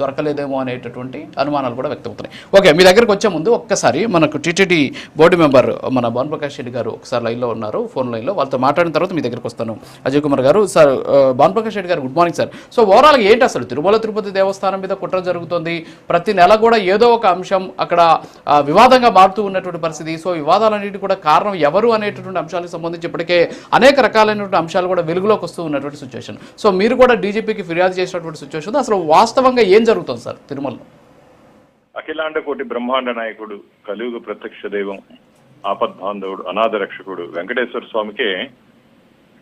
దొరకలేదేమో అనేటటువంటి అనుమానాలు కూడా వ్యక్తమవుతున్నాయి. ఓకే మీ దగ్గరకు వచ్చే ముందు ఒక్కసారి మనకు టీటీడీ బోర్డు మెంబర్ మన భవన్ ప్రకాష్ రెడ్డి గారు ఒకసారి లైన్లో ఉన్నారు ఫోన్ లైన్లో. వాళ్ళతో మాట్లాడిన తర్వాత మీ దగ్గరకు వస్తాను. అజయ్ కుమార్ గారు సార్ భవన్ ప్రకాష్ రెడ్డి గారు గుడ్ మార్నింగ్ సార్. సో ఓవరాల్గా ఏంటి అసలు తిరుమల తిరుపతి దేవస్థానం మీద కుట్ర జరుగుతుంది? ప్రతి నెల కూడా ఏదో ఒక అంశం అక్కడ వివాదంగా మారుతూ ఉన్నటువంటి పరిస్థితి. సో వివాదాలన్నిటి కూడా కారణం ఎవరు అనేటటువంటి అంశాలకు సంబంధించి ఇప్పటికే అనేక రకాలైనటువంటి అంశాలు కూడా వెలుగులోకి వస్తూ ఉన్నటువంటి సిచ్యువేషన్ సో మీరు కూడా డీజీపీకి ఫిర్యాదు చేసినటువంటి సిచ్యువేషన్ అసలు వాస్తవం వాస్తవంగా ఏం జరుగుతుంది సార్ తిరుమలలో? అఖిలాండ కోటి బ్రహ్మాండ నాయకుడు కలియుగ ప్రత్యక్ష దైవం ఆపద్బాంధవుడు అనాథ రక్షకుడు వెంకటేశ్వర స్వామికే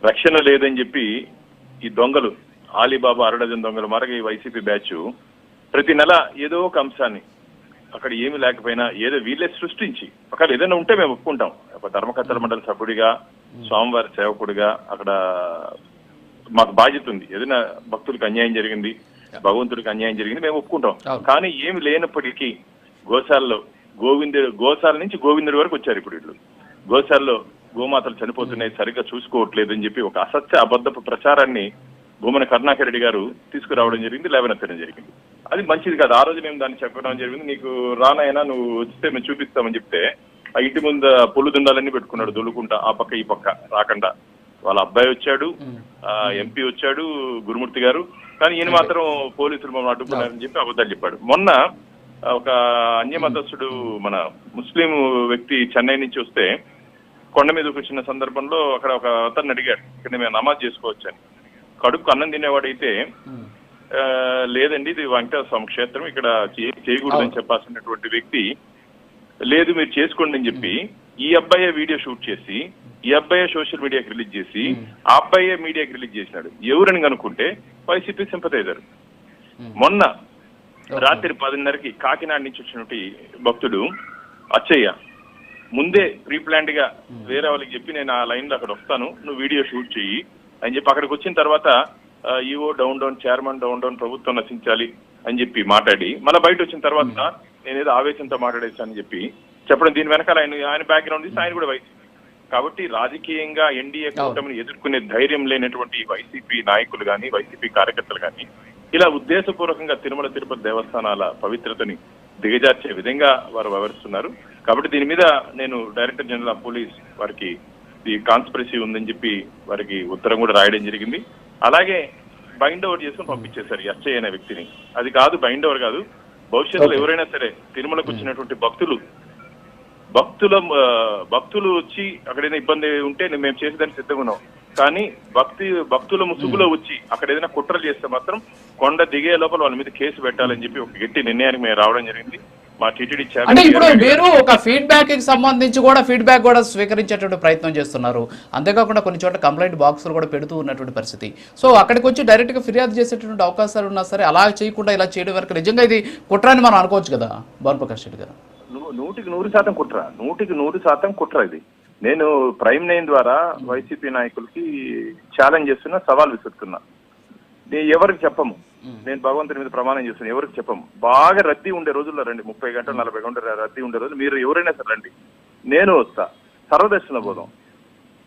రక్షణ లేదని చెప్పి ఈ దొంగలు ఆలీబాబా అరడజన్ దొంగల మరగ ఈ వైసీపీ బ్యాచ్ ప్రతి నెల ఏదో ఒక అంశాన్ని అక్కడ ఏమి లేకపోయినా ఏదో వీళ్ళే సృష్టించి అక్కడ ఏదైనా ఉంటే మేము ఒప్పుకుంటాం. ఒక ధర్మకర్తల మండలి సభ్యుడిగా స్వామివారి సేవకుడిగా అక్కడ మాకు బాధ్యత ఉంది. ఏదైనా భక్తులకు అన్యాయం జరిగింది భగవంతుడికి అన్యాయం జరిగింది మేము ఒప్పుకుంటాం. కానీ ఏమి లేనప్పటికీ గోశాలలో గోవిందుడు గోశాల నుంచి గోవిందుడి వరకు వచ్చారు ఇప్పుడు వీళ్ళు. గోశాలలో గోమాతలు చనిపోతున్నాయి సరిగ్గా చూసుకోవట్లేదు అని చెప్పి ఒక అసత్య అబద్ధపు ప్రచారాన్ని భూమన కరుణాకర్ రెడ్డి గారు తీసుకురావడం జరిగింది లేవనెత్తడం జరిగింది. అది మంచిది కాదు. ఆ రోజు మేము దాన్ని చెప్పడం జరిగింది. నీకు రానైనా నువ్వు వస్తే మేము చూపిస్తామని చెప్తే ఆ ఇంటి ముందు పుల్లు దుండాలన్నీ పెట్టుకున్నాడు దొల్లుకుంటా ఆ పక్క ఈ పక్క రాకుండా. వాళ్ళ అబ్బాయి వచ్చాడు ఎంపీ వచ్చాడు గురుమూర్తి గారు. కానీ ఈయన మాత్రం పోలీసులు మమ్మల్ని అడ్డుకున్నారని చెప్పి అబద్ధాలు చెప్పాడు. మొన్న ఒక అన్యమతస్థుడు మన ముస్లిం వ్యక్తి చెన్నై నుంచి వస్తే కొండ మీదకి వచ్చిన సందర్భంలో అక్కడ ఒక అతన్ని అడిగాడు. ఇక్కడ మేము నమాజ్ చేసుకోవచ్చని కడుపు అన్నం తినేవాడైతే లేదండి ఇది వెంకటేశ్వర క్షేత్రం ఇక్కడ చేయకూడదని చెప్పాల్సినటువంటి వ్యక్తి లేదు మీరు చేసుకోండి అని చెప్పి ఈ అబ్బాయే వీడియో షూట్ చేసి ఈ అబ్బాయే సోషల్ మీడియాకి రిలీజ్ చేసి ఆ అబ్బాయే మీడియాకి రిలీజ్ చేసినాడు. ఎవరని కనుక్కుంటే వైసీపీ సింపతైజర్ మొన్న రాత్రి పదిన్నరకి కాకినాడ నుంచి వచ్చినటువంటి భక్తుడు అచ్చయ్య ముందే ప్రీ ప్లాన్డ్గా వేరే వాళ్ళకి చెప్పి నేను ఆ లైన్లో అక్కడ వస్తాను నువ్వు వీడియో షూట్ చెయ్యి అని చెప్పి అక్కడికి వచ్చిన తర్వాత EO down down chairman down down ప్రభుత్వం నశించాలి అని చెప్పి మాట్లాడి మళ్ళీ బయట వచ్చిన తర్వాత నేనేదో ఆవేశంతో మాట్లాడేసానని చెప్పి చెప్పడం దీని వెనకాల ఆయన ఆయన బ్యాక్గ్రౌండ్ తీసి ఆయన కూడా వైసీపీ కాబట్టి రాజకీయంగా ఎన్డీఏ కూటమిని ఎదుర్కొనే ధైర్యం లేనటువంటి వైసీపీ నాయకులు గాని వైసీపీ కార్యకర్తలు గాని ఇలా ఉద్దేశపూర్వకంగా తిరుమల తిరుపతి దేవస్థానాల పవిత్రతని దిగజార్చే విధంగా వారు వ్యవహరిస్తున్నారు. కాబట్టి దీని మీద నేను డైరెక్టర్ జనరల్ ఆఫ్ పోలీస్ వారికి ఈ కాన్స్పిరసీ ఉందని చెప్పి వారికి ఉత్తరం కూడా రాయడం జరిగింది. అలాగే బైండ్ ఓవర్ చేసుకుని పంపించేశారు అచ్చయ్య అనే వ్యక్తిని. అది కాదు బైండ్ ఓవర్ కాదు. భవిష్యత్తులో ఎవరైనా సరే తిరుమలకు వచ్చినటువంటి భక్తులు భక్తుల భక్తులు వచ్చి అక్కడైనా ఇబ్బంది ఉంటే నేను మేము చేసేదానికి సిద్ధంగా ఉన్నాం. కానీ భక్తి భక్తుల ముసుగులో వచ్చి అక్కడ ఏదైనా కుట్రలు చేస్తే మాత్రం కొండ దిగే లోపల వాళ్ళ మీద కేసు పెట్టాలని చెప్పి ఒక గట్టి నిర్ణయానికి మేము రావడం జరిగింది. మా టీటీడీ అంటే ఇప్పుడు మీరు ఒక ఫీడ్బ్యాక్కి సంబంధించి కూడా ఫీడ్బ్యాక్ కూడా స్వీకరించేటువంటి ప్రయత్నం చేస్తున్నారు. అంతేకాకుండా కొన్ని చోట్ల కంప్లైంట్ బాక్సులు కూడా పెడుతూ ఉన్నటువంటి పరిస్థితి. సో అక్కడికి వచ్చి డైరెక్ట్గా ఫిర్యాదు చేసేటువంటి అవకాశాలు ఉన్నా సరే అలా చేయకుండా ఇలా చేయడం వరకు నిజంగా ఇది కుట్రని మనం అనుకోవచ్చు కదా? భాను ప్రకాష్ రెడ్డి గారు. నూటికి నూరు శాతం కుట్ర. నూటికి నూరు శాతం కుట్ర ఇది. నేను ప్రైమ్ నైన్ ద్వారా వైసీపీ నాయకులకి ఛాలెంజ్ చేస్తున్నా సవాల్ విసురుతున్నా. నేను ఎవరికి చెప్పము? నేను భగవంతుని మీద ప్రమాణం చేస్తున్నా. ఎవరికి చెప్పము? బాగా రద్దీ ఉండే రోజుల్లో రండి. ముప్పై గంటలు నలభై గంటలు రద్దీ ఉండే రోజు మీరు ఎవరైనా సరే రండి. నేను వస్తా. సర్వదర్శన పోదాం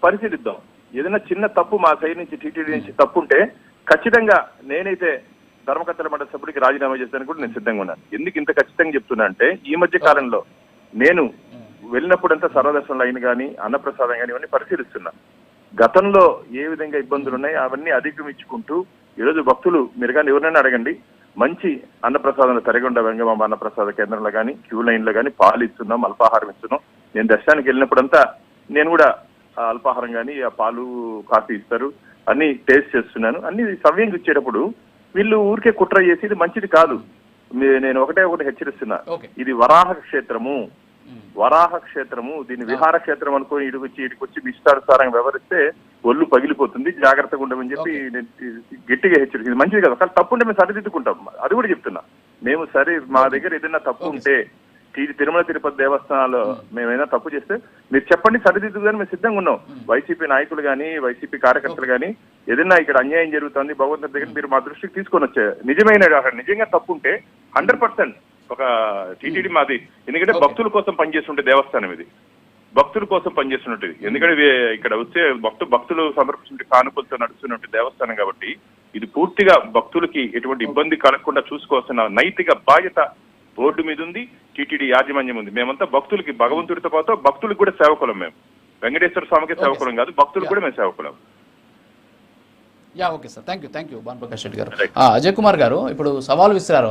పరిశీలిద్దాం. ఏదైనా చిన్న తప్పు మా సైడ్ నుంచి టీటీడీ నుంచి తప్పు ఉంటే ఖచ్చితంగా నేనైతే ధర్మకర్తల మండలి సభ్యుడికి రాజీనామా చేస్తానికి కూడా నేను సిద్ధంగా ఉన్నాను. ఎందుకు ఇంత ఖచ్చితంగా చెప్తున్నా అంటే ఈ మధ్య కాలంలో నేను వెళ్ళినప్పుడంతా సర్వదర్శన లైన్ కానీ అన్నప్రసాదం కానీ ఇవన్నీ పరిశీలిస్తున్నా. గతంలో ఏ విధంగా ఇబ్బందులు ఉన్నాయి అవన్నీ అధిగమించుకుంటూ ఈరోజు భక్తులు మీరు కానీ ఎవరైనా అడగండి మంచి అన్నప్రసాదం తెరగొండ వెంగమాంబ అన్నప్రసాద కేంద్రంలో కానీ క్యూ లైన్లో కానీ పాలు ఇస్తున్నాం అల్పాహారం ఇస్తున్నాం. నేను దర్శనానికి వెళ్ళినప్పుడంతా నేను కూడా ఆ అల్పాహారం కానీ ఆ పాలు కాఫీ ఇస్తారు. అన్ని టేస్ట్ చేస్తున్నాను. అన్ని సవ్యంగా ఇచ్చేటప్పుడు వీళ్ళు ఊరికే కుట్ర చేసి ఇది మంచిది కాదు. నేను ఒకటే ఒకటి హెచ్చరిస్తున్నా. ఇది వరాహ క్షేత్రము. వరాహ క్షేత్రము దీన్ని విహార క్షేత్రం అనుకొని ఇటుకొచ్చి ఇటుకొచ్చి ఇష్టానుసారంగా వ్యవహరిస్తే ఒళ్ళు పగిలిపోతుంది జాగ్రత్తగా ఉండమని చెప్పి గట్టిగా హెచ్చరిక ఇది మంచిది కదా. కానీ తప్పు ఉంటే మేము సరిదిద్దుకుంటాం. అది కూడా చెప్తున్నా. మేము సరే మా దగ్గర ఏదైనా తప్పు ఉంటే తిరుమల తిరుపతి దేవస్థానాలు మేమైనా తప్పు చేస్తే మీరు చెప్పండి సరిదిద్దుదని మేము సిద్ధంగా ఉన్నాం. వైసీపీ నాయకులు కానీ వైసీపీ కార్యకర్తలు కానీ ఏదైనా ఇక్కడ అన్యాయం జరుగుతుంది భగవంతుడి దగ్గర మీరు మా దృష్టికి తీసుకొని వచ్చే నిజమైన అక్కడ నిజంగా తప్పు ఉంటే హండ్రెడ్ పర్సెంట్ ఒక టీటీడీ మాది. ఎందుకంటే భక్తుల కోసం పనిచేస్తుంటే దేవస్థానం ఇది. భక్తుల కోసం పనిచేస్తున్నట్టు ఎందుకంటే ఇక్కడ వచ్చే భక్తు భక్తులు సమర్పించిన కానుకలతో నడుస్తున్నట్టు దేవస్థానం కాబట్టి ఇది పూర్తిగా భక్తులకి ఎటువంటి ఇబ్బంది కలగకుండా చూసుకోవాల్సిన నైతిక బాధ్యత బోర్డు మీద ఉంది టీటీడీ యాజమాన్యం ఉంది. మేమంతా భక్తులకి భగవంతుడితో పాటు భక్తులకు కూడా సేవకులం మేము. వెంకటేశ్వర స్వామికి సేవకులం కాదు భక్తులకు కూడా మేము సేవకులం. Yeah okay sir thank you thank you Bhanuprakash Reddy గారు. అజయ్ కుమార్ గారు ఇప్పుడు సవాల్ విసిరారు.